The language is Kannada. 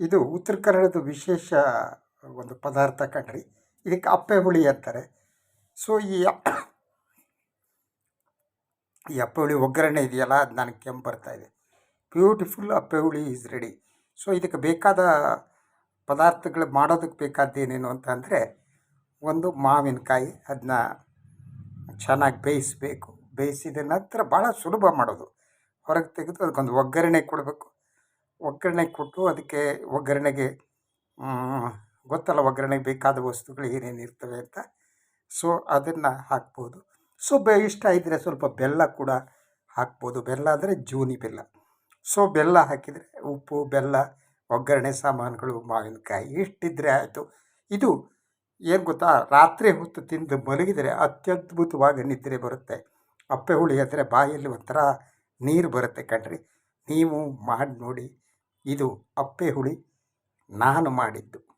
ಇದು ಉತ್ತರ ಕನ್ನಡದ ವಿಶೇಷ ಒಂದು ಪದಾರ್ಥ ಕಣ್ರಿ. ಇದಕ್ಕೆ ಅಪ್ಪೆ ಹುಳಿ ಅಂತಾರೆ. ಸೊ ಈ ಈ ಅಪ್ಪೆ ಹುಳಿ ಒಗ್ಗರಣೆ ಇದೆಯಲ್ಲ, ಅದು ನನಗೆ ಕೆಂಪು ಬರ್ತಾ ಇದೆ. ಬ್ಯೂಟಿಫುಲ್ ಅಪ್ಪೆ ಹುಳಿ ಈಸ್ ರೆಡಿ ಸೊ ಇದಕ್ಕೆ ಬೇಕಾದ ಪದಾರ್ಥಗಳು ಮಾಡೋದಕ್ಕೆ ಬೇಕಾದ್ದೇನೇನು ಅಂತ ಅಂದರೆ, ಒಂದು ಮಾವಿನಕಾಯಿ, ಅದನ್ನ ಚೆನ್ನಾಗಿ ಬೇಯಿಸಬೇಕು. ಬೇಯಿಸಿದ ನಂತರ ಭಾಳ ಸುಲಭ ಮಾಡೋದು. ಹೊರಗೆ ತೆಗೆದು ಅದಕ್ಕೊಂದು ಒಗ್ಗರಣೆ ಕೊಡಬೇಕು. ಒಗ್ಗರಣೆ ಕೊಟ್ಟು ಅದಕ್ಕೆ ಒಗ್ಗರಣೆಗೆ ಗೊತ್ತಲ್ಲ ಒಗ್ಗರಣೆಗೆ ಬೇಕಾದ ವಸ್ತುಗಳು ಏನೇನು ಇರ್ತವೆ ಅಂತ. ಸೊ ಅದನ್ನು ಹಾಕ್ಬೋದು. ಸೊ ಬೆ, ಇಷ್ಟ ಇದ್ದರೆ ಸ್ವಲ್ಪ ಬೆಲ್ಲ ಕೂಡ ಹಾಕ್ಬೋದು. ಬೆಲ್ಲ ಅಂದರೆ ಜೂನಿ ಬೆಲ್ಲ. ಸೊ ಬೆಲ್ಲ ಹಾಕಿದರೆ ಉಪ್ಪು, ಬೆಲ್ಲ, ಒಗ್ಗರಣೆ, ಸಾಮಾನುಗಳು, ಮಾವಿನಕಾಯಿ ಇಷ್ಟಿದ್ರೆ ಆಯಿತು. ಇದು ಏನು ಗೊತ್ತಾ? ರಾತ್ರಿ ಹೊತ್ತು ತಿಂದು ಮಲಗಿದರೆ ಅತ್ಯದ್ಭುತವಾಗಿ ನಿದ್ರೆ ಬರುತ್ತೆ. ಅಪ್ಪೆ ಹುಳಿ ಅಂದರೆ ಬಾಯಲ್ಲಿ ಒಂಥರ ನೀರು ಬರುತ್ತೆ ಕಣ್ರಿ. ನೀವು ಮಾಡಿ ನೋಡಿ ಇದು ಅಪ್ಪೆ ಹುಳಿ. ನಾನು ಮಾಡಿದ್ದು.